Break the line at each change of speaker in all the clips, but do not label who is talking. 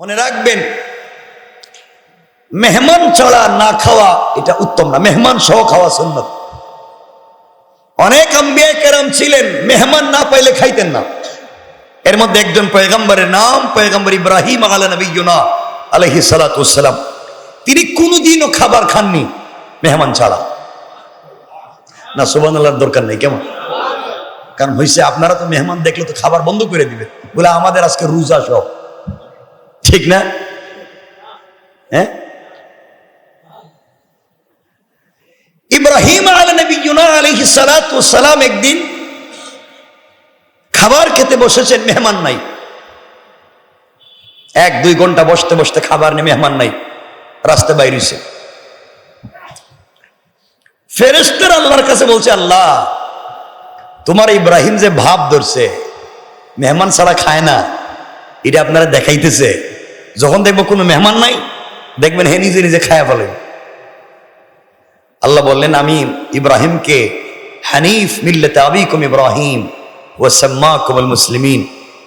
মনে রাখবেন, মেহমান ছাড়া না খাওয়া এটা উত্তম না। মেহমান সহ খাওয়া সুন্নত। অনেক আম্বিয়া ছিলেন, মেহমান না পাইলে খাইতেন না। এর মধ্যে একজন পয়গম্বরের নাম, পয়গম্বর ইব্রাহিম আলা আলহি সালাতাম তিনি কোনোদিনও খাবার খাননি মেহমান ছাড়া। না সুবান আল্লাহর দরকার নেই, কেমন? কারণ হয়েছে আপনারা তো মেহমান দেখলে তো খাবার বন্ধ করে দিবে বলে আমাদের আজকে রোজা সব। ঠিক না? হ্যাঁ ইব্রাহিম আলহি সালাম একদিন খাবার খেতে বসেছেন, মেহমান নাই। এক, দুই ঘণ্টা বসতে বসতে খাবার নেই মেহমান নাই রাস্তা বাইরেছে ফেরেস্তার আল্লাহর কাছে বলছে, আল্লাহ, তোমার ইব্রাহিম যে ভাব ধরছে, মেহমান ছাড়া খায় না, এটা আপনারা দেখাইতেছে। যখন দেখব কোনো মেহমান নাই, দেখবেন হে নিজে নিজে খায়া ফেলেন। আল্লাহ বললেন, আমি ইব্রাহিমকে হানিফ মিল্লতে আবিকুম ইব্রাহিম ও সাম্মা কুমল মুসলিমিন।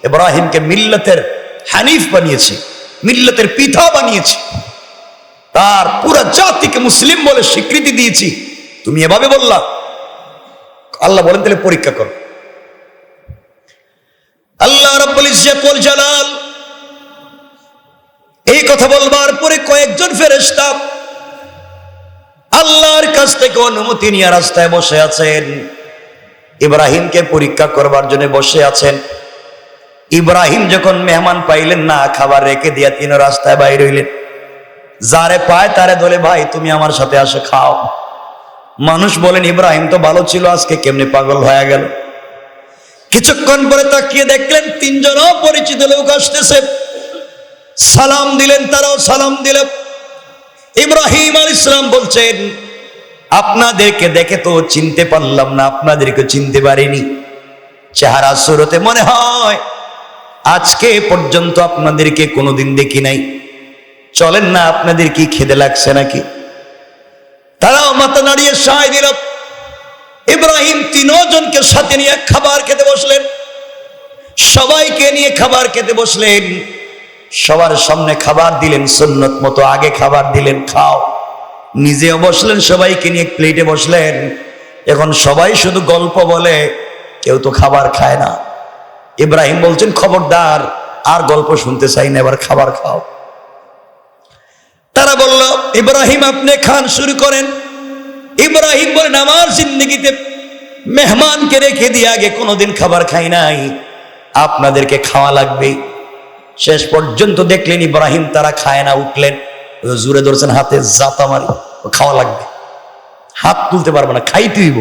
ইব্রাহিমকে মিল্লতের হানিফ বানিয়েছি, মিল্লতের পিতা বানিয়েছি। তার পুরো জাতিকে মুসলিম বলে স্বীকৃতি দিয়েছি। তুমি এভাবে বললা? আল্লাহ বলেন, তাহলে পরীক্ষা করো। আল্লাহ রব্বুল ইজ্জত ওয়াল জালাল কথা বলবার পরে কয়েকজন ফেরেশতা আল্লাহর কাছ থেকে অনুমতি নিয়ে রাস্তায় বসে আছেন। ইব্রাহিমকে পরীক্ষা করবার জন্য বসে আছেন। ইব্রাহিম যখন মেহমান পাইলেন না, খাবার রেখে দিয়া তিনি রাস্তায় বাইর হইলেন। যারে পায় তারে দলে ভাই, তুমি আমার সাথে আসে, খাও। মানুষ বলেন, ইব্রাহিম তো ভালো ছিল, আজকে কেমনি পাগল হয়ে গেল? কিছুক্ষণ পরে তাকিয়ে দেখলেন, তিনজনও পরিচিত লোক আসতেছে। সালাম দিলেন, তারাও সালাম দিলেন ইব্রাহিম আল ইসলাম বলছেন, আপনাদেরকে দেখে তো চিনতে পারলাম না, আপনাদেরকে চিনতে পারিনি। চেহারা সুরতে মনে হয়, আজকে পর্যন্ত আপনাদেরকে কোনোদিন দেখি নাই। চলেন না, আপনাদের কি খেদে লাগছে নাকি? তারাও মাথা নাড়িয়ে সায় দিল। ইব্রাহিম তিনজনকে সাথে নিয়ে খাবার খেতে বসলেন। সবাইকে নিয়ে খাবার খেতে বসলেন। সবার সামনে খাবার দিলেন, সুন্নত মতো আগে খাবার দিলেন, খাও। নিজেও বসলেন, সবাইকে নিয়ে প্লেটে বসলেন। এখন সবাই শুধু গল্প বলে, কেউ তো খাবার খায় না। ইব্রাহিম বলছেন, খবরদার, আর গল্প শুনতে চাই না, এবার খাবার খাও। তারা বলল, ইব্রাহিম, আপনি খান, শুরু করেন। ইব্রাহিম বলেন, আমার জিন্দগিতে মেহমানকে রেখে দিয়ে আগে কোনোদিন খাবার খাই নাই। আপনাদেরকে খাওয়া লাগবে। শেষ পর্যন্ত দেখলেন ইব্রাহিম তারা খায় না, উঠলেন। জুড়ে ধরছেন হাতে জাতা মারি খাওয়া লাগবে। হাত তুলতে পারব না, খাইতে হইব।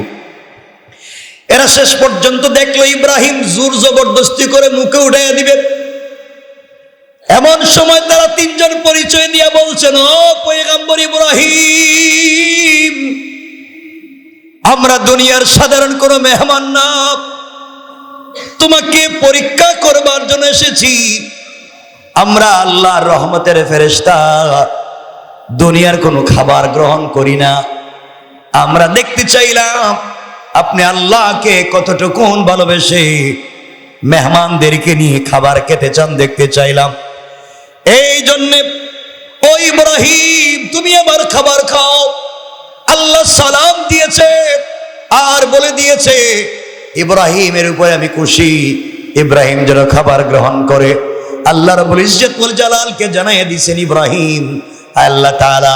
এরা শেষ পর্যন্ত দেখল ইব্রাহিম জোর জবরদস্তি করে মুখে উঠাইয়া দিবে। এমন সময় তারা তিনজন পরিচয় দিয়ে বলছেন, ও পয়গাম্বর ইব্রাহিম, আমরা দুনিয়ার সাধারণ কোন মেহমান না। তোমাকে পরীক্ষা করবার জন্য এসেছি। আমরা আল্লাহর রহমতের ফেরেস্তা দুনিয়ার কোনো খাবার গ্রহণ করি না। আমরা দেখতে চাইলাম, আপনি আল্লাহকে কতটুকুন ভালোবেসে মেহমানদেরকে নিয়ে খাবার খেতে চান দেখতে চাইলাম। এই জন্যে, ও ইব্রাহিম, তুমি আমার খাবার খাও। আল্লাহ সালাম দিয়েছে, আর বলে দিয়েছে, ইব্রাহিমের উপরে আমি খুশি, ইব্রাহিম যেন খাবার গ্রহণ করে। আল্লাহ রবুল ইজ্জতুল জালালকে জানাই দিয়েছেন ইব্রাহিম আল্লাহ তাআলা,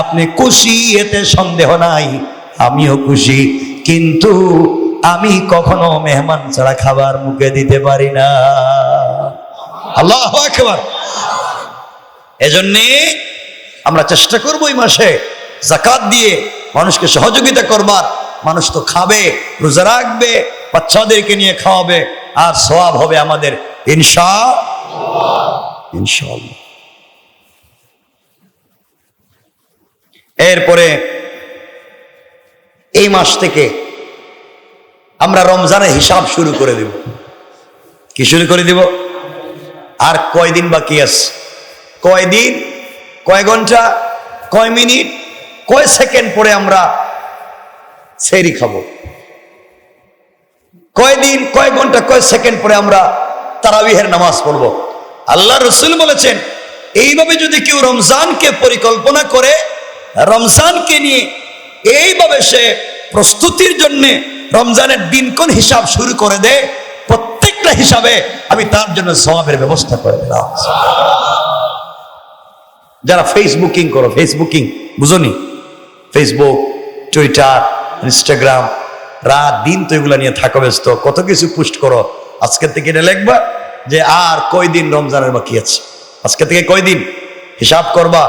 আপনি খুশি, এতে সন্দেহ নাই। আমিও খুশি, কিন্তু আমি কখনো মেহমান ছাড়া খাবার মুখে দিতে পারি না। আল্লাহ আকবার। এজন্যে আমরা চেষ্টা করব এই মাসে জাকাত দিয়ে মানুষকে সহযোগিতা করবার। মানুষ তো খাবে, রোজা রাখবে, বাচ্চাদেরকে নিয়ে খাওয়াবে, আর সওয়াব হবে আমাদের। ইনশা এরপরে এই মাস থেকে আমরা রমজানের হিসাব শুরু করে দেব। কি শুরু করে দিব? আর কয়দিন বাকি আছে? কয়দিন? কয় ঘণ্টা? কয় মিনিট? কয় সেকেন্ড পরে আমরা সেরি খাব? কয়দিন? কয় ঘণ্টা? কয় সেকেন্ড পরে আমরা তারাবিহের নামাজ পড়ব। আল্লাহ রসুল বলেছেন, এইভাবে যদি কেউ রমজানকে পরিকল্পনা করে, রমজানকে নিয়ে এইভাবে সে প্রস্তুতির জন্য রমজানের দিনক্ষণ হিসাব শুরু করে দেয়, প্রত্যেকটা হিসাবে আমি তার জন্য সবাবের ব্যবস্থা করে দিলাম। যারা ফেসবুকিং করো, ফেসবুকিং, বুঝনি? ফেসবুক, টুইটার, ইনস্টাগ্রাম, রাত দিন তো এগুলো নিয়ে থাকো ব্যস্ত, কত কিছু পোস্ট করো আজকে থেকে এটা লিখবা যে আর কয়দিন রমজানের বাকি আছে? আজকে থেকে কয়দিন? হিসাব করবা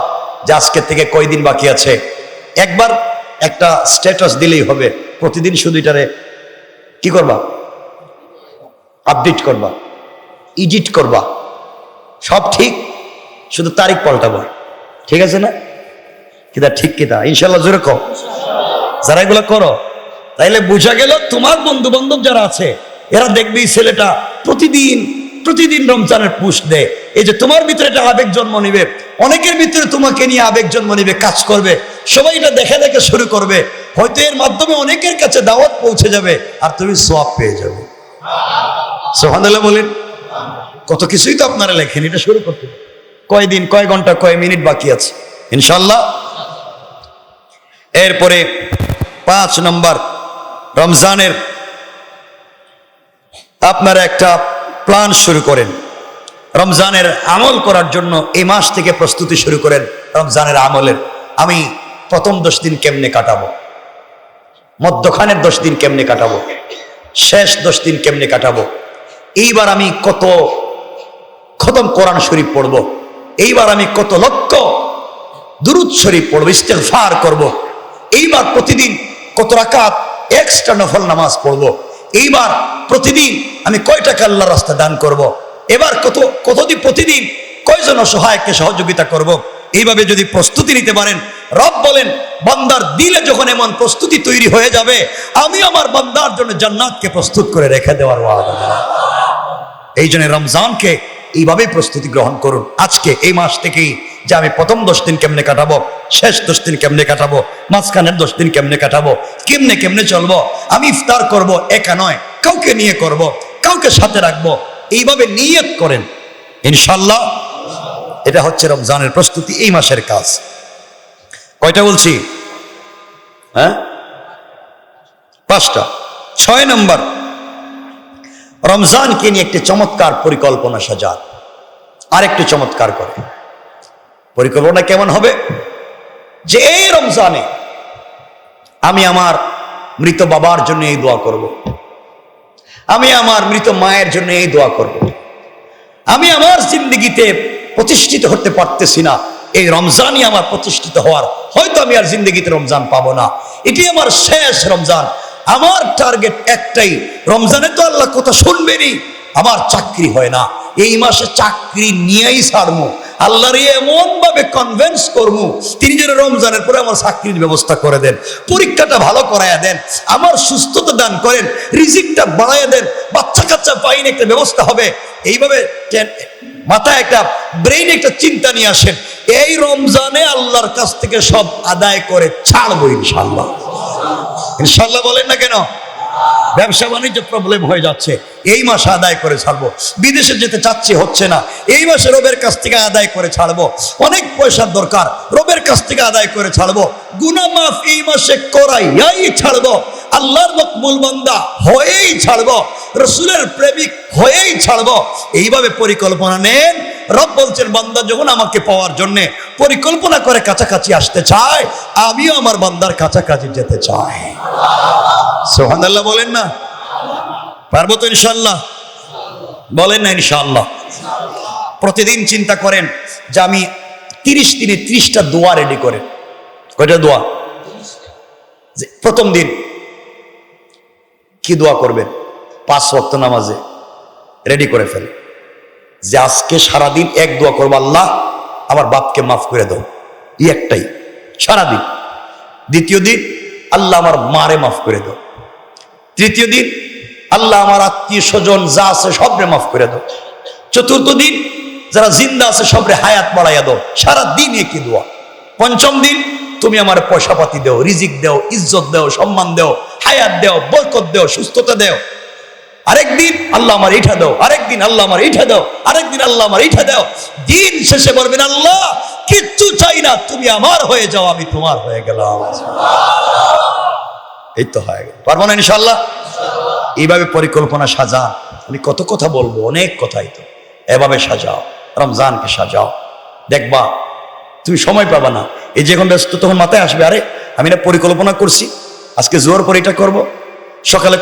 যে আজকে থেকে কয়দিন বাকি আছে? একবার একটা স্ট্যাটাস দিলেই হবে। প্রতিদিন শুধু এটারে কি করবা? আপডেট করবা। ইডিট করবা। সব ঠিক, শুধু তারিখ পাল্টাবো। ঠিক আছে না? কিতা ঠিক কিতা ইনশাল্লাহ জোরে কম যারা এগুলো করো, তাইলে বোঝা গেল তোমার বন্ধু বান্ধব যারা আছে এরা দেখবে ছেলেটা প্রতিদিন প্রতিদিন রমজানের পুষ দেয়। এই যে তোমার ভিতরে একটা আবেগ জন্ম নিবে, অনেকের ভিতরে তোমাকে নিয়ে আবেগ জন্ম নিবে, কাজ করবে, সবাই এটা দেখে দেখে শুরু করবে। হয়তো এর মাধ্যমে অনেকের কাছে দাওয়াত পৌঁছে যাবে আর তুমি সোয়াব পেয়ে যাবে। সোহানুল্লাহ বলেন। কত কিছুই তো আপনারা লেখেন, এটা শুরু করতে হবে। কয় দিন কয় ঘণ্টা, কয় মিনিট বাকি আছে? ইনশাল্লাহ এরপরে পাঁচ নম্বর রমজানের আপনারা একটা প্ল্যান শুরু করেন। রমজানের আমল করার জন্য এই মাস থেকে প্রস্তুতি শুরু করেন রমজানের আমলের। আমি প্রথম দশ দিন কেমনে কাটাবো? মধ্যখানের দশ দিন কেমনে কাটাবো? শেষ দশ দিন কেমনে কাটাবো? এইবার আমি কত খতম কোরআন শরীফ পড়ব? এইবার আমি কত লক্ষ দুরুদ শরীফ পড়ব, ইস্তেগফার করব। এইবার প্রতিদিন কত রাকাত এক্সট্রা নফল নামাজ পড়ব। এইবার প্রতিদিন আমি কয় টাকা আল্লাহর রাস্তা দান করব। এবার কত কতদিন প্রতিদিন কয়জন অসহায়কে সহযোগিতা করব। এইভাবে যদি প্রস্তুতি নিতে পারেন, রব বলেন, বান্দার দিলে যখন এমন প্রস্তুতি তৈরি হয়ে যাবে, আমি আমার বান্দার জন্য জান্নাতকে প্রস্তুত করে রেখে দেওয়ার এই জন্য রমজানকে এইভাবেই প্রস্তুতি গ্রহণ করুন। আজকে, এই মাস থেকেই যে আমি প্রথম দশ দিন কেমনে কাটাবো, শেষ দশ দিন কেমনে কাটাবো, মাঝখানের দশ দিন কেমনে কাটাবো, কেমনে কেমনে চলবো, আমি ইফতার করব একা নয়, কাউকে নিয়ে করব, কাউকে সাথে রাখব, এইভাবে নিয়ত করেন। ইনশাল্লাহ এটা হচ্ছে রমজানের প্রস্তুতি এই মাসের কাজ। কয়টা বলছি? হ্যাঁ? পাঁচটা। ছয় নম্বর রমজানকে নিয়ে একটি চমৎকার পরিকল্পনা সাজান। আর একটু চমৎকার করে। পরিকল্পনা কেমন হবে? যে এই রমজানে আমি আমার মৃত বাবার জন্য এই দোয়া করব। আমি আমার মৃত মায়ের জন্য এই দোয়া করব। আমি আমার জিন্দগিতে প্রতিষ্ঠিত হতে পারতেছি না। এই রমজানই আমার প্রতিষ্ঠিত হওয়ার। হয়তো আমি আর জিন্দগিতে রমজান পাবো না। এটি আমার শেষ রমজান। আমার টার্গেট একটাই। রমজানে তো আল্লাহ কথা শুনবেনই। আমার চাকরি হয় না। এই মাসে চাকরি নিয়েই ছাড়বো আল্লাহর এমন ভাবে কনভেন্স করব তিনি যেন রমজানের পরে আমার চাকরির ব্যবস্থা করে দেন, পরীক্ষাটা ভালো করাইয়া দেন, আমার সুস্থতা দান করেন, রিজিকটা বাড়াইয়া দেন বাচ্চা কাচ্চা পাইন একটা ব্যবস্থা হবে। এইভাবে মাথায় একটা ব্রেইন একটা চিন্তা নিয়ে আসেন। এই রমজানে আল্লাহর কাছ থেকে সব আদায় করে ছাড়বো ইনশাল্লাহ ইনশাল্লাহ বলেন না কেন? ব্যবসা বাণিজ্য প্রবলেম হয়ে যাচ্ছে। এই মাসে আদায় করে ছাড়বো। বিদেশে যেতে চাচ্ছি, হচ্ছে না। এই মাসে রবের কাছ থেকে আদায় করে ছাড়বো। অনেক পয়সার দরকার। রবের কাছ থেকে আদায় করে ছাড়বো। গুনা মাফ এই মাসে করাইয়াই ছাড়বো। আল্লাহর মকবুল বান্দা হয়েই ছাড়বো। রসুলের প্রেমিক হয়েই ছাড়বো। এইভাবে পরিকল্পনা নেন। রব বলছেন, বান্দা যখন আমাকে পাওয়ার জন্যে পরিকল্পনা করে কাছাকাছি আসতে চায়, আমিও আমার বান্দার কাছাকাছি যেতে চাই। সোহান আল্লাহ বলেন না? পারব তো ইনশাল্লাহ বলেন না ইনশাল্লাহ প্রতিদিন চিন্তা করেন যে আমি তিরিশ দিনে ত্রিশটা দোয়া রেডি করেন কয়টা দোয়া? প্রথম দিন কি দোয়া করবেন? পাঁচ ওয়াক্ত নামাজে রেডি করে ফেলে। যে আজকে সারাদিন এক দোয়া করব, আল্লাহ, আমার বাপকে মাফ করে দাও। এই একটাই, সারাদিন। দ্বিতীয় দিন, আল্লাহ আমার মারে মাফ করে দাও। তৃতীয় দিন, আল্লাহ আমার আত্মীয় স্বজন যা আছে সবরে মাফ করে দাও। চতুর্থ দিন, যারা জিন্দা আছে সবরে হায়াত বাড়াইয়া দাও। সারা দিন একই দোয়া। পঞ্চম দিন, তুমি আমার পয়সা পাতি দেও, রিজিক দেও, ইজ্জত দেও, সম্মান দেও, হায়াত দেও, বরকত দেও, সুস্থতা দেও। আরেকদিন আল্লাহ আমার এইটা দাও, আরেকদিন আল্লাহ আমার এইটা দাও, আরেকদিন আল্লাহ আমার এইটা দাও। দিন শেষে বলবেন, আল্লাহ, কিচ্ছু চাই না, তুমি আমার হয়ে যাও, আমি তোমার হয়ে গেলাম। এই তো হয়ে গেল। পারব না ইনশাল্লাহ এইভাবে পরিকল্পনা সাজা আমি কত কথা বলব, অনেক কথাই তো। এভাবে সাজাও, রমজানকে সাজাও। দেখবা, তুমি সময় পাবা না। এই যে এখন ব্যস্ত, তখন মাথায় আসবে, আরে, আমি না পরিকল্পনা করছি, আজকে জোর পরে এটা করব। সকালে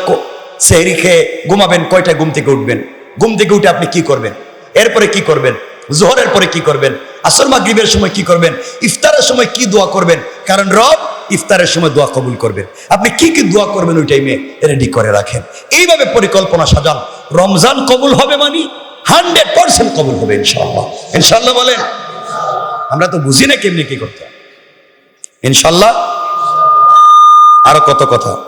সেহরি খেয়ে ঘুমাবেন, কয়টায় ঘুম থেকে উঠবেন? ঘুম থেকে উঠে আপনি কি করবেন? এরপরে কি করবেন? জোহরের পরে কি করবেন? আসর মাগরিবের সময় কি করবেন? ইফতারের সময় কি দোয়া করবেন? কারণ রব ইফতারের সময় দোয়া কবুল করবেন। আপনি কি কি দোয়া করবেন ওই টাইমে রেডি করে রাখেন। এইভাবে পরিকল্পনা সাজান। রমজান কবুল হবে মানে? হান্ড্রেড পার্সেন্ট কবুল হবে ইনশাল্লাহ ইনশাল্লাহ বলেন। আমরা তো বুঝি না কেমনি কি করতে। ইনশাল্লাহ আরও কত কথা।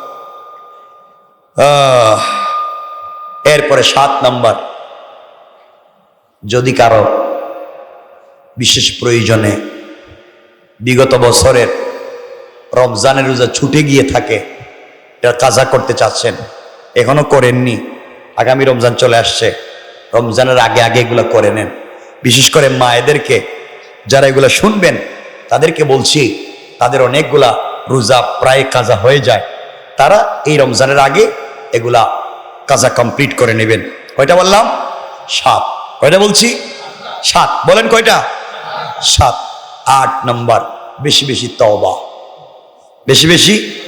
এরপরে সাত নাম্বার। যদি কারও বিশেষ প্রয়োজনে বিগত বছরের রমজানের রোজা ছুটে গিয়ে থাকে এটা কাজা করতে চাচ্ছেন, এখনও করেননি, আগামী রমজান চলে আসছে, রমজানের আগে আগে এগুলো করে নেন। বিশেষ করে মায়েদেরকে, যারা এগুলো শুনবেন, তাদেরকে বলছি, তাদের অনেকগুলা রোজা প্রায় কাজা হয়ে যায়। তারা এই রমজানের আগে এগুলা কাজা কমপ্লিট করে নেবেন। কয়টা বললাম? সাত। কয়টা বলছি? সাত। বলেন কয়টা? সাত। আট নম্বর। বেশি বেশি তওবা। বেশি বেশি?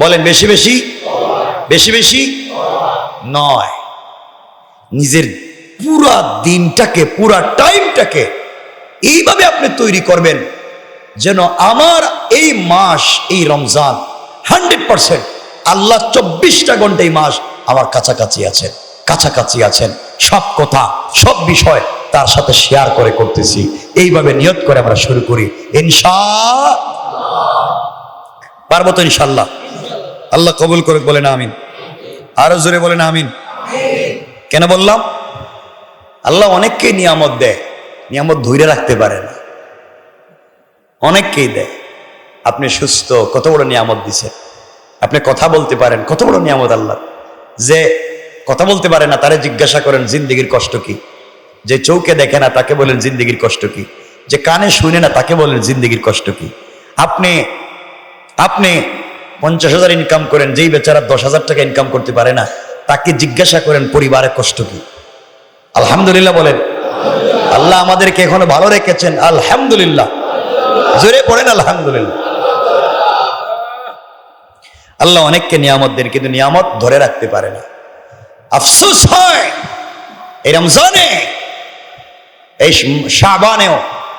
বলেন বেশি বেশি? বেশি বেশি? নয়। নিজের পুরা দিনটাকে, পুরা টাইমটাকে এইভাবে আপনি তৈরি করবেন যেন আমার এই মাস, এই রমজান হান্ড্রেড পার্সেন্ট আল্লাহ চব্বিশটা ঘণ্টা এই মাস আমার কাছাকাছি আছেন কাছাকাছি আছেন। সব কথা, সব বিষয় তার সাথে শেয়ার করে করতেছি। এইভাবে নিয়ত করে আমরা শুরু করি। ইনশা পারব তো ইনশাল্লাহ আল্লাহ কবুল করে বলেন আমিন। আরও জোরে বলেন আমিন। কেন বললাম? আল্লাহ অনেককে নিয়ামত দেয়, নিয়ামত ধৈর্য রাখতে পারে না। অনেককেই দেয়। আপনি সুস্থ, কত বড় নিয়ামত দিছেন। আপনি কথা বলতে পারেন। কত বড় নিয়ামত আল্লাহ। যে কথা বলতে পারে না, তারে জিজ্ঞাসা করেন, জিন্দিগির কষ্ট কি? যে চৌকে দেখে না, তাকে বলেন, জিন্দিগির কষ্ট কি? যে কানে শুনে না, তাকে বলেন, জিন্দিগির কষ্ট কি? আপনি আপনি পঞ্চাশ হাজার ইনকাম করেন, যেই বেচারা দশ হাজার টাকা ইনকাম করতে পারে না, তাকে জিজ্ঞাসা করেন পরিবারের কষ্ট কি? আলহামদুলিল্লাহ বলেন। আল্লাহ আমাদেরকে এখনও ভালো রেখেছেন। আলহামদুলিল্লাহ। জোরে পড়েন আলহামদুলিল্লাহ। আল্লাহ অনেককে নিয়ামত দেন, কিন্তু নিয়ামত ধরে রাখতে পারে না। আফসোস হয়, এই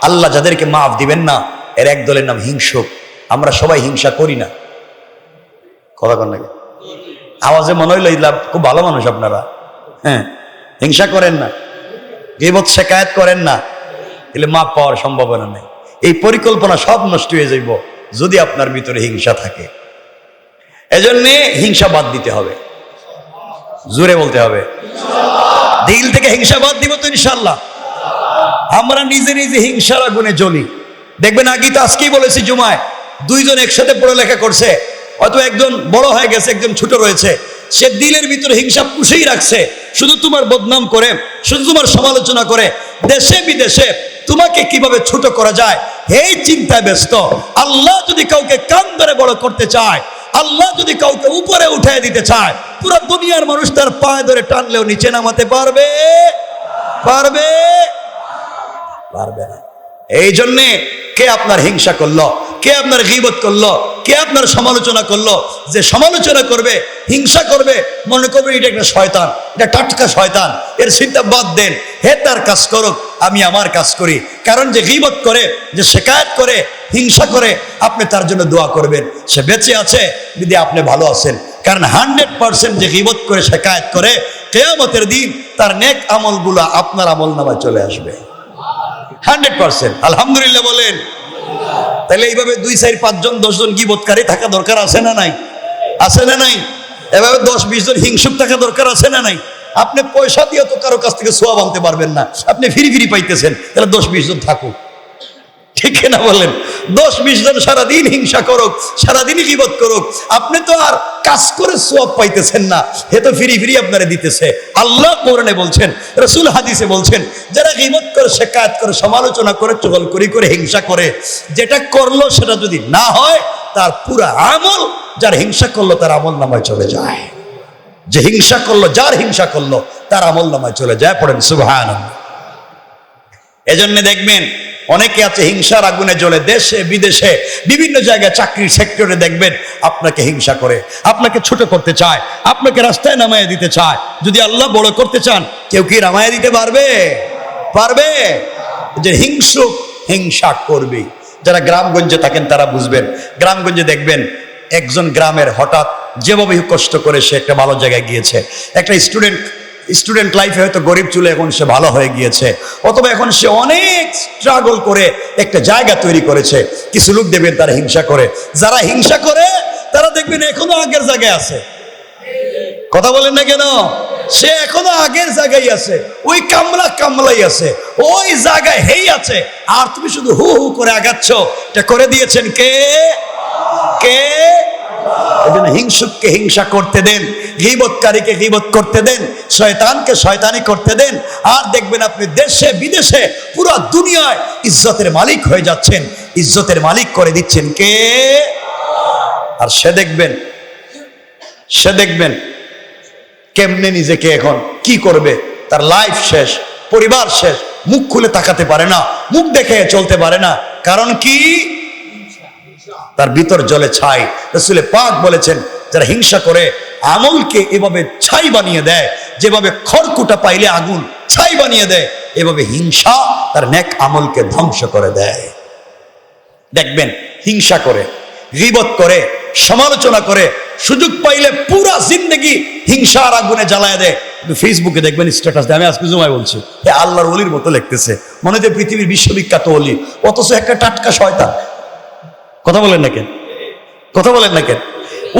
আল্লাহ যাদেরকে মাফ দিবেন না, এর এক দলের নাম হিংসুক। আমরা সবাই হিংসা করি না। কথা কন নাকি আওয়াজে মনে হইল ইল্লা খুব ভালো মানুষ আপনারা। হ্যাঁ হিংসা করেন না। গিবত শেখায়ত করেন না। তাহলে মাপ পাওয়ার সম্ভাবনা নেই। এই পরিকল্পনা সব নষ্ট হয়ে যাইব, যদি আপনার ভিতরে হিংসা থাকে। এজন্যে হিংসা বাদ দিতে হবে। জোরে বলতে হবে। দিল থেকে হিংসা বাদ দিব তো ইনশাল্লাহ আমরা নিজে নিজে হিংসার আগুনে জ্বলি। দেখবেন আগে তো আজকেই বলেছি জুমায়, দুইজন একসাথে পড়ালেখা করছে, হয়তো একজন বড় হয়ে গেছে, একজন ছোট রয়েছে। সে দিলের ভিতরে হিংসা পুষেই রাখছে। শুধু তোমার বদনাম করে, শুধু তোমার সমালোচনা করে, দেশে বিদেশে তোমাকে কীভাবে ছোট করা যায়, এই চিন্তায় ব্যস্ত। আল্লাহ যদি কাউকে কান ধরে বড় করতে চায় আল্লাহ যদি কাউকে উপরে উঠে দিতে চায়, পুরো দুনিয়ার মানুষ তার পায়ে ধরে টানলেও নিচে নামাতে পারবে? পারবে? পারবে না। এই জন্যে কে আপনার হিংসা করল? কে আপনার গিবত করল? কে আপনার সমালোচনা করল? যে সমালোচনা করবে, হিংসা করবে, মনে করবে এটা একটা শয়তান, এটা টাটকা শয়তান। এর চিন্তা বাদ দেন। হে তার কাজ করুক, আমি আমার কাজ করি। কারণ যে গিবত করে, যে শেকায়ত করে, হিংসা করে, আপনি তার জন্য দোয়া করবেন। সে বেঁচে আছে যদি আপনি ভালো আছেন। কারণ হান্ড্রেড পার্সেন্ট যে গিবত করে, শেকায়ত করে, কেয়ামতের দিন তার নেক আমলগুলো আপনার আমল নামায় চলে আসবে। Hundred percent. আলহামদুলিল্লাহ বলেন। তাহলে এইভাবে দুই, চার, পাঁচজন, দশজন গিবৎকারী থাকা দরকার আছে না নাই? আছে না নাই? এভাবে দশ, বিশ জন হিংসুক থাকা দরকার আছে না নাই? আপনি পয়সা দিয়ে তো কারও কাছ থেকে সোয়াব আনতে পারবেন না। আপনি ফিরি ফিরি পাইতেছেন, তাহলে দশ, বিশ জন থাকুক। ঠিক না বলেন? দশ, বিশ জন সারাদিন হিংসা করুক, সারাদিনই গিবত করুক। আপনি তো আর কাজ করে সোয়াব পাইতেছেন না। হে তো ফিরি ফিরি আপনারা দিতেছে। আল্লাহ কোরআনে বলছেন, রসুল হাদিসে বলছেন, যারা গিবত করে শেখায়ত করে, সমালোচনা করে, চগল করি করে, হিংসা করে, যেটা করল সেটা যদি না হয়, তার পুরো আমল, যার হিংসা করল তার আমল নামায় চলে যায়। যে হিংসা করল, যার হিংসা করল, তার আমল নামায় চলে যায়, পড়েন সুবহান এজন্য দেখবেন অনেকে আছে হিংসার আগুনে জ্বলে দেশে, বিদেশে, বিভিন্ন জায়গায় চাকরির সেক্টরে দেখবেন আপনাকে হিংসা করে, আপনাকে ছোট করতে চায়, আপনাকে রাস্তায় নামায় দিতে চায়। যদি আল্লাহ বড় করতে চান, কেউ কি নামায় দিতে পারবে? পারবে? যে হিংসুক হিংসা করবে। যারা গ্রামগঞ্জে থাকেন তারা বুঝবেন। গ্রামগঞ্জে দেখবেন একজন গ্রামের হঠাৎ যেভাবে কষ্ট করে সে একটা ভালো জায়গায় গিয়েছে। একটা স্টুডেন্ট স্টুডেন্ট লাইফে হয়তো গরিব চুলে এখন সে ভালো হয়ে গিয়েছে, অথবা এখন সে অনেক স্ট্রাগল করে একটা জায়গা তৈরি করেছে, কিছু লোক দেবেন তারা হিংসা করে, যারা হিংসা করে, তারা দেখবেন এখনও আগের জায়গায় আছে। কথা বলেন না কেন? সে এখনও আগের জায়গায় আছে, ওই কামলা কামলাই আছে, ওই জায়গায় হেই আছে, আর তুমি শুধু হু হু করে আগাচ্ছ, এটা করে দিয়েছেন কে? কে? হিংসুককে হিংসা করতে দেন করতে দেন, শয়তানকে শয়তানি করতে দেন। আর দেখবেন আপনি দেশে, বিদেশে, পুরো দুনিয়ায় ইজ্জতের মালিক হয়ে যাচ্ছেন। ইজ্জতের মালিক করে দিচ্ছেন কে? আর সে দেখবেন সে দেখবেন কেমনে নিজেকে এখন কি করবে? তার লাইফ শেষ, পরিবার শেষ, মুখ খুলে তাকাতে পারে না, মুখ দেখে চলতে পারে না। কারণ কি? তার ভিতর জলে ছাই। রসুলে পাক বলেছেন, যারা হিংসা করে, আমলকে এভাবে ছাই বানিয়ে দেয়, যেভাবে খড়কুটা পাইলে আগুন ছাই বানিয়ে দেয়, এভাবে হিংসা তার নেক আমলকে ধ্বংস করে দেয়। দেখবেন, হিংসা করে, গিবত করে, সমালোচনা করে, সুযোগ পাইলে পুরা জিন্দগি হিংসার আগুনে জ্বালায় দেয়। কিন্তু ফেসবুকে দেখবেন স্ট্যাটাস দেয়। আমি আজকে জুমায় বলছি আল্লাহর অলির মতো লিখতেছে। মনে হয় পৃথিবীর বিশ্ববিখ্যাত অলি অথচ একটা টাটকা শয়তান। কথা বলেন না কেন? কথা বলেন না কেন?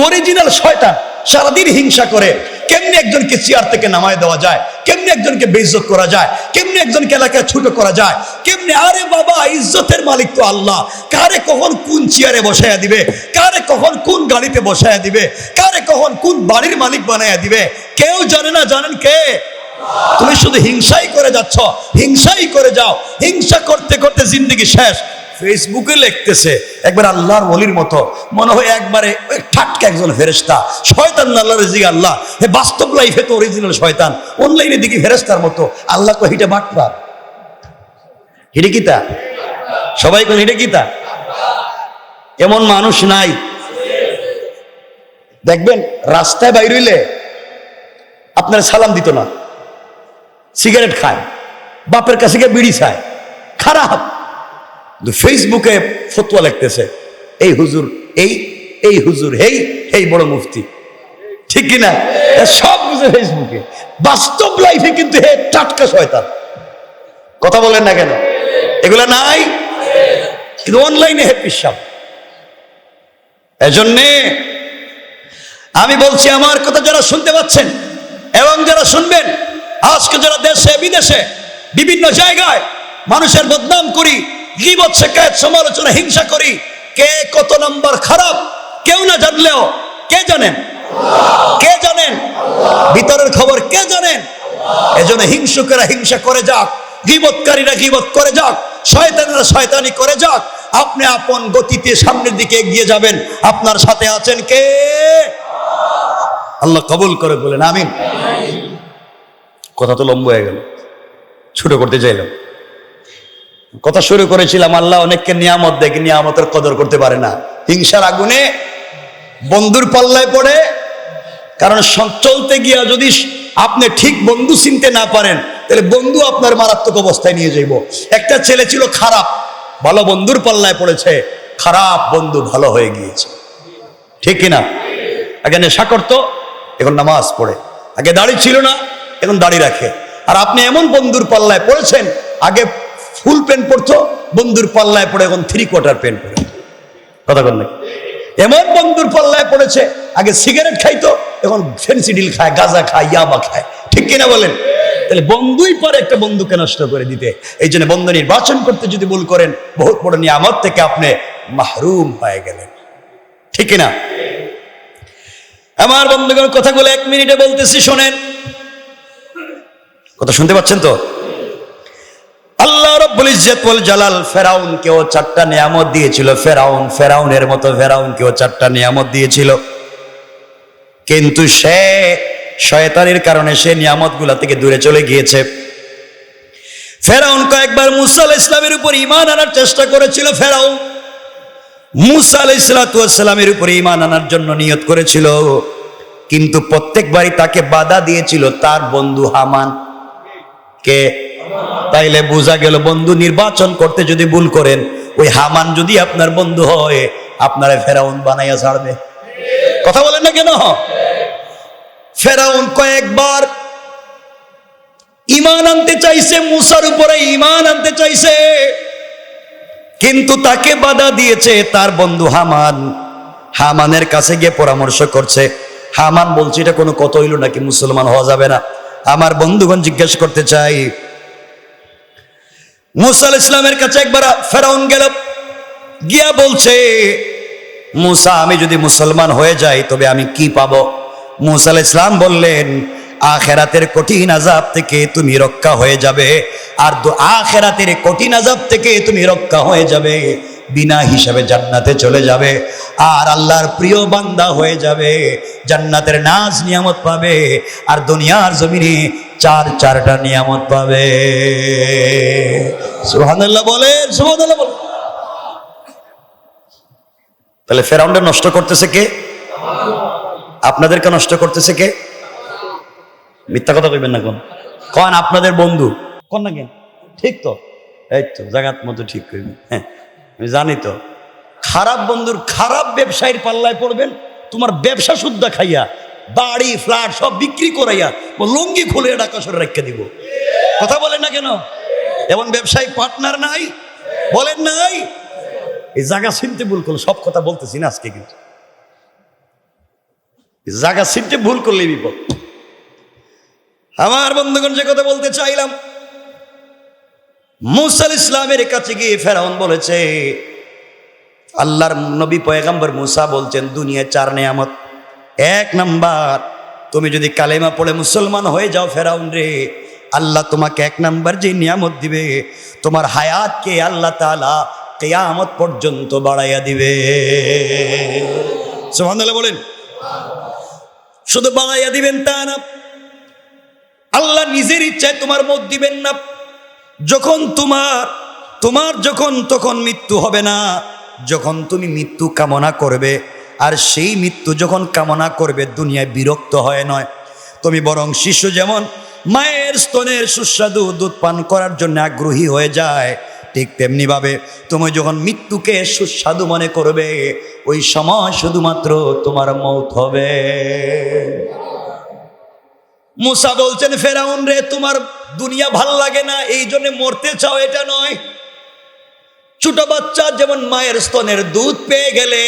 অরিজিনাল শয়তান সারাদিন হিংসা করে, কেমনি একজনকে চেয়ার থেকে নামায় দেওয়া যায়, কেমনি একজনকে বেইজ্জত করা যায়, কেমনি একজনকে এলাকায় ছোট করা যায়, কেমনি আরে বাবা, ইজ্জতের মালিক তো আল্লাহ, কারে কখন কোন চেয়ারে বসায়া দিবে, কারে কখন কোন গাড়িতে বসায়া দিবে, কারে কখন কোন বাড়ির মালিক বানায়া দিবে, কেউ জানে না, জানেন কে? তুমি শুধু হিংসাই করে যাচ্ছ, হিংসাই করে যাও, হিংসা করতে করতে জিন্দগি শেষ। ফেসবুকে লিখতেছে, একবার আল্লাহর ওলির মতো, মনে হয় একবারে ঠাটকা একজন ফেরেস্তা শয়তান আল্লাহ রেজিক, আল্লাহ। হে বাস্তব লাইফে তো অরিজিনাল শয়তান। অনলাইনে দেখি ফেরেস্তার মতো, আল্লাহ কো হিটে বাটপা হিটে কিতা সবাই কোন হিটে কিতা এমন মানুষ নাই। দেখবেন, রাস্তায় বাইর হইলে আপনার সালাম দিত না। সিগারেট খায়। বাপের কাছে গিয়ে বিড়ি খায়। খারাপ। ফেসবুকে ফতোয়া লিখতেছে, এই হুজুর এই এই হুজুর হেই এই বড় মুফতি। ঠিক কিনা? সব বুঝে ফেসবুকে। বাস্তব লাইফে কিন্তু হে টাটকা শয়তান। কথা বলেন না কেন? এগুলা নাই। কিন্তু অনলাইনে হে পিসাব। এজন্যে আমি বলছি, আমার কথা যারা শুনতে পাচ্ছেন এবং যারা শুনবেন, আজকে যারা দেশে, বিদেশে, বিভিন্ন জায়গায় মানুষের বদনাম করি গিবত শেখায়ত সমালোচনা, হিংসা করি। কে কত নাম্বার খারাপ, কেউ না জানলেও কে জানেন? কে জানেন? ভিতরের খবর কে জানেন? এজন্য হিংসুকেরা হিংসা করে যাক, গিবতকারীরা গিবত করে যাক, শয়তানেরা শয়তানি করে যাক। আপনি আপন গতিতে সামনের দিকে এগিয়ে যাবেন। আপনার সাথে আছেন কে? আল্লাহ কবুল করে বলেন, আমিন। কথা তো লম্ব হয়ে গেল। ছোট করতে চাইলাম। কথা শুরু করেছিলাম, আল্লাহ অনেককে নিয়ামত দেখে নিয়ামতের কদর করতে পারে না। হিংসার আগুনে বন্ধুর পাল্লায় পড়ে। কারণ চলতে গিয়া যদি আপনি ঠিক বন্ধু চিনতে না পারেন, তাহলে বন্ধু আপনার মারাত্মক অবস্থায় নিয়ে যাইব। একটা ছেলে ছিল খারাপ, ভালো বন্ধুর পাল্লায় পড়েছে, খারাপ বন্ধু ভালো হয়ে গিয়েছে। ঠিক কিনা? আগে নেশা করতো, এখন নামাজ পড়ে। আগে দাড়ি ছিল না, এখন দাড়ি রাখে। আর আপনি এমন বন্ধুর পাল্লায় পড়েছেন, আগে ফুল প্যান্ট পরতো বন্ধুর পাল্লায় পড়ে এখন থ্রি কোয়ার্টার প্যান্ট পরে কথা বল এমন বন্ধুর পাল্লায় পড়েছে, আগে সিগারেট খাইতো, এখন ফেন্সিডিল খায়, গাঁজা খায়, ইয়াবা খায়। ঠিক কিনা বলেন? তাহলে বন্ধুই পরে একটা বন্ধুকে নষ্ট করে দিতে। এই জন্য বন্ধু নির্বাচন করতে যদি ভুল করেন, বহুত বড় নিয়ামত থেকে আপনি মাহরুম হয়ে গেলেন। ঠিক না আমার বন্ধুগণ, কথাগুলো এক মিনিটে বলতেছি, শোনেন। কথা শুনতে পাচ্ছেন তো? আল্লাহ রব্বুল ইজ্জত ওয়াল জালাল চারটা নিয়ামত দিয়েছিল। ফেরাউন, ফেরাউনের মতো ফেরাউন ফেরাউনকেও চারটা নিয়ামত দিয়েছিল। কিন্তু সে শয়তানের কারণে সে নিয়ামতগুলা থেকে দূরে চলে গিয়েছে। ফেরাউন কয়েকবার মুসা আলাহ ইসলামের উপর ইমান আনার চেষ্টা করেছিল। ফেরাউন মুসা ইসলাতামের উপর ইমান আনার জন্য নিয়ত করেছিল। কিন্তু প্রত্যেকবারই তাকে বাধা দিয়েছিল তার বন্ধু হামান কে তাইলে বোঝা গেল বন্ধু নির্বাচন করতে যদি ভুল করেন, ওই হামান যদি আপনার বন্ধু হয়, আপনারা ফেরাউন বানাইয়া ছাড়বে। কথা বলেন না কেন? ফেরাউন কয়েকবার ইমান আনতে চাইছে, মুসার উপরে ইমান আনতে চাইছে, কিন্তু তাকে বাধা দিয়েছে তার বন্ধু হামান। হামানের কাছে গিয়ে পরামর্শ করছে, হামান বলছে, এটা কোনো কত হইল নাকি মুসলমান হওয়া যাবে না? আমার বন্ধুগণ জিজ্ঞেস করতে চাই মুসা ইসলামের কাছে একবার ফেরাউন গেল, গিয়া বলছে, মুসা, আমি যদি মুসলমান হয়ে যাই, তবে আমি কি পাবো? মুসা ইসলাম বললেন, আখেরাতের কঠিন আজাব থেকে তুমি রক্ষা হয়ে যাবে, আর আখেরাতের কঠিন আজাব থেকে তুমি রক্ষা হয়ে যাবে, বিনা হিসাবে জান্নাতে চলে যাবে, আর আল্লাহর প্রিয় বান্দা হয়ে যাবে, জান্নাতের নাজ নিয়ামত পাবে, আর দুনিয়ার জমিনে চার, চারটা নিয়ামত পাবে। সুবহানাল্লাহ বলে সুবহানাল্লাহ বলে তাহলে ফেরাউন্ডে নষ্ট করতেছে কে? আপনাদেরকে নষ্ট করতেছে কে? মিথ্যা কথা কইবেন না কোন? কন আপনাদের বন্ধু? কোন না কেন ঠিক তো। এই তো, জাগাত মতো ঠিক করবেন হ্যাঁ আমি জানি তো। খারাপ বন্ধুর খারাপ ব্যবসায়ীর পাল্লায় পড়বেন, তোমার ব্যবসা শুদ্ধ খাইয়া। বাড়ি, ফ্ল্যাট সব বিক্রি করাইয়া লুঙ্গি খুলে ঢাকা সরে রেখে দিব। কথা বলেন না কেন? এমন ব্যবসায়ী পার্টনার নাই? বলেন নাই? এই জায়গা চিনতে ভুল করল সব কথা বলতেছি না আজকে কিন্তু। জায়গা চিনতে ভুল করলে বিপদ। আমার বন্ধুগণ, যে কথা বলতে চাইলাম মুসাল ইসলামের কাছে গিয়ে ফেরাউন বলেছে, আল্লাহর নবী পয়গাম্বর মুসা বলছেন দুনিয়া চার নেয়ামত এক নাম্বার, তুমি যদি কালেমা পড়ে মুসলমান হয়ে যাও ফেরাউন রে, আল্লাহ তোমাকে এক নাম্বার যে নিয়ামত দিবে, তোমার হায়াতকে আল্লাহ তালা কেয়ামত পর্যন্ত বাড়াইয়া দিবে। বলেন। শুধু বাড়াইয়া দিবেন তা না, আল্লাহ নিজের ইচ্ছায় তোমার মত দিবেন না। যখন তোমার তোমার যখন তখন মৃত্যু হবে না, যখন তুমি মৃত্যু কামনা করবে আর সেই মৃত্যু যখন কামনা করবে, দুনিয়ায় বিরক্ত হয় নয়। তুমি বরং শিশু যেমন মায়ের স্তনের সুস্বাদু দুধ পান করার জন্য আগ্রহী হয়ে যায়, ঠিক তেমনিভাবে তুমি যখন মৃত্যুকে সুস্বাদু মনে করবে, ওই সময় শুধুমাত্র তোমার মৌত হবে। মুসা বলছেন, ফেরাউন রে, তোমার দুনিয়া ভালো লাগে না, এই জন্য মরতে চাও, এটা নয়। ছোট বাচ্চা যেমন মায়ের স্তনের দুধ পেয়ে গেলে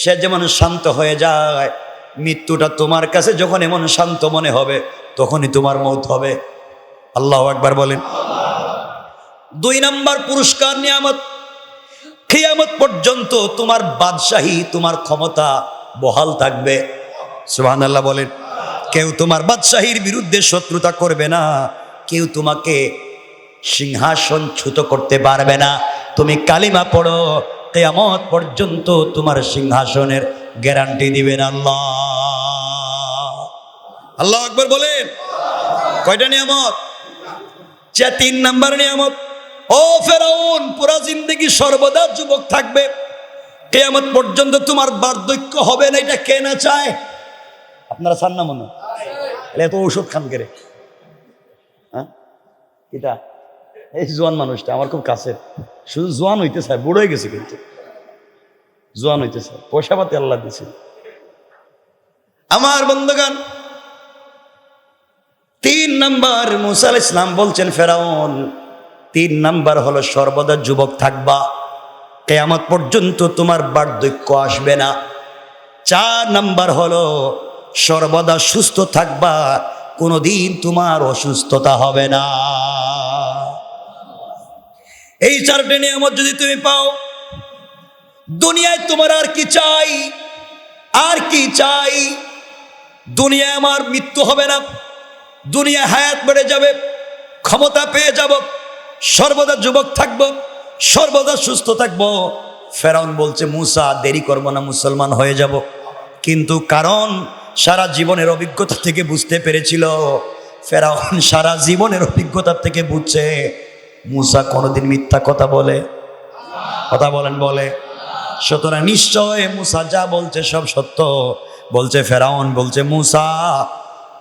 সে যেমন শান্ত হয়ে যায়, মৃত্যুটা তোমার কাছে যখন এমন শান্ত মনে হবে, তখনই তোমার মত হবে। আল্লাহ একবার বলেন। দুই নাম্বার পুরস্কার নিয়ামত। খিয়ামত পর্যন্ত তোমার বাদশাহী, তোমার ক্ষমতা বহাল থাকবে। সুহান আল্লাহ বলেন, কেউ তোমার বাদশাহীর বিরুদ্ধে শত্রুতা করবে না, কেউ তোমাকে সিংহাসন ছুতো করতে পারবে না। তুমি কালিমা পড়ো কেয়ামত পর্যন্ত তোমার সিংহাসনের গ্যারান্টি দিবেন আল্লাহ। আল্লাহ আকবর বলেন। কয়টা নিয়ামত? চা তিন নাম্বার নিয়ামত। ও ফেরাউন, পুরা জিন্দগি সর্বদা যুবক থাকবে। কেয়ামত পর্যন্ত তোমার বার্ধক্য হবে না, এটা কে না চায়? আপনারা চান না মনে? এত ঔষধ খান কেরে হ্যাঁ? এটা এই জোয়ান মানুষটা আমার খুব কাছের শুধু জোয়ান হইতে চায় বুড়ো হয়ে গেছে কিন্তু। জোয়ান হইতে চায় পয়সা পাতি আল্লাহ দিছে। আমার বন্ধুগান তিন নাম্বার মুসাল ইসলাম বলছেন, ফেরাউন, তিন নাম্বার হলো সর্বদা যুবক থাকবা। কেয়ামত পর্যন্ত তোমার বার্ধক্য আসবে না। চার নাম্বার হলো সর্বদা সুস্থ থাকবা, কোনোদিন তোমার অসুস্থতা হবে না। এই চারটে নিয়ামত যদি তুমি পাও, দুনিয়ায় তোমার আর কি চাই, আর কি চাই? দুনিয়ায় আমার মৃত্যু হবে না দুনিয়ায় হায়াত বেড়ে যাবে, ক্ষমতা পেয়ে যাব, সর্বদা যুবক থাকব, সর্বদা সুস্থ থাকব। ফেরাউন বলছে, মুসা, দেরি করব না, মুসলমান হয়ে যাব। কিন্তু কারণ সারা জীবনের অভিজ্ঞতা থেকে বুঝতে পেরেছিল, ফেরাউন সারা জীবনের অভিজ্ঞতা থেকে বুঝছে মুসা কোনোদিন মিথ্যা কথা বলে? কথা বলেন, বলে। সুতরাং নিশ্চয় মুসা যা বলছে সব সত্য। বলছে ফেরাউন, বলছে মুসা,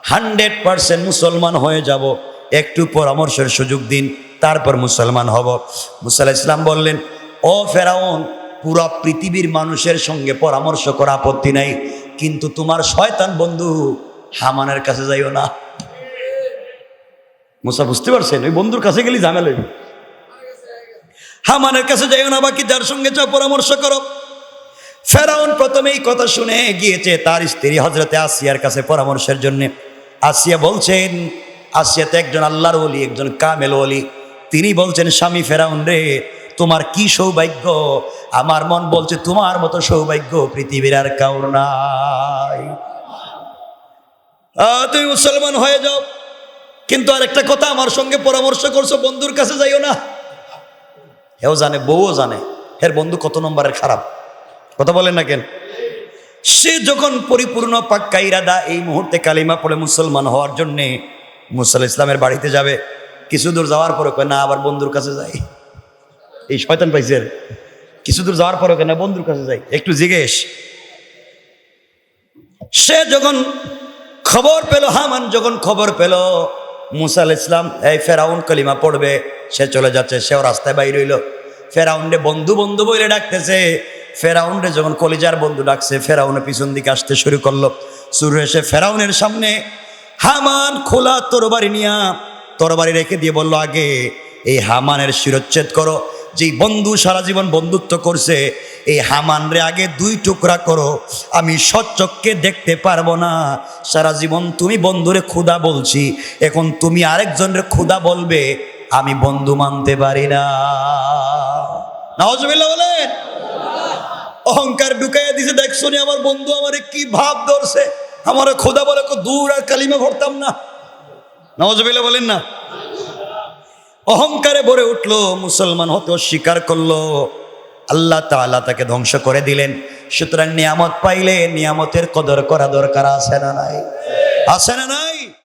হান্ড্রেড পার্সেন্ট মুসলমান হয়ে যাব। একটু পরামর্শের সুযোগ দিন, তারপর মুসলমান হব। মুসা ইসলাম বললেন, ও ফেরাউন, পুরো পৃথিবীর মানুষের সঙ্গে পরামর্শ করা আপত্তি নাই, কিন্তু তোমার শয়তান বন্ধু হামানের কাছে যাইও না। মুসা বুঝতে পারছেন? ওই বন্ধুর কাছে গেলি ঝামেলা। হামানের কাছে যাইও না, বাকি যার সঙ্গে যা পরামর্শ করো। ফেরাউন প্রথমে এই কথা শুনে গিয়েছে, তার স্ত্রী হজরতে আসিয়ার কাছে পরামর্শের জন্য। আসিয়া বলছেন আসিয়া তো একজন আল্লাহর ওলি, একজন কামেল ওলি। তিনি বলছেন, স্বামী ফেরাউন রে, তোমার কি সৌভাগ্য? আমার মন বলছে, তোমার মতো সৌভাগ্য পৃথিবীর আর কাউর নাই। তুমি মুসলমান হয়ে যাও। কিন্তু আরেকটা কথা আমার সঙ্গে পরামর্শ করছ, বন্ধুর কাছে যাইও না। হেও জানে, বউও জানে এর বন্ধু কত নম্বরের খারাপ? কথা বলেন না কেন? সে যখন পরিপূর্ণ পাক্কা ইরাদা এই মুহূর্তে কালিমা পড়ে মুসলমান হওয়ার জন্যে মুসাল ইসলামের বাড়িতে যাবে, কিছু দূর যাওয়ার পরে না, আবার বন্ধুর কাছে যাই। এই শয়তান পাইছে কিছু দূর যাওয়ার পরে না, বন্ধুর কাছে যাই। একটু জিজ্ঞেস। সে যখন খবর পেল, হামান যখন খবর পেল মুসাল ইসলাম এই ফেরাউন কলিমা পড়বে, সে চলে যাচ্ছে, সেও রাস্তায় বাইর হইল। ফেরাউন্ডে বন্ধু বন্ধু বইলে ডাকতেছে। ফেরাউন্ডে যখন কলিজার বন্ধু ডাকছে, ফেরাউনে পিছন দিকে আসতে শুরু করল। শুরু এসে ফেরাউনের সামনে, হামান, খোলা তোর বাড়ি নিয়া। তরবারি রেখে দিয়ে বলল, আগে এই হামানের শিরোচ্ছেদ করো। যেই বন্ধু সারা জীবন বন্ধুত্ব করছে, এই হামানরে আগে দুই টুকরা করো, আমি সচ্চককে দেখতে পারব না। সারা জীবন তুমি বন্ধুরে ক্ষুদা বলছি, এখন তুমি আরেকজনের ক্ষুদা বলবে, আমি বন্ধু মানতে পারি না। নওয়াজবিল্লাহ বলেন। অহংকার ঢুকাইয়া দিছে দেখছ নি আমার বন্ধু আমারে কি ভাব ধরছে। আমার খোদা বলে দূর আর কালিমা ভরতাম না। নওয়াজবিল্লাহ বলেন না। অহংকারে ভরে উঠল, মুসলমান হতে অস্বীকার করল। আল্লাহ তালা তাকে ধ্বংস করে দিলেন। সুতরাং নিয়ামত পাইলে নিয়ামতের কদর করা দরকার আছে না নাই? আছে না নাই?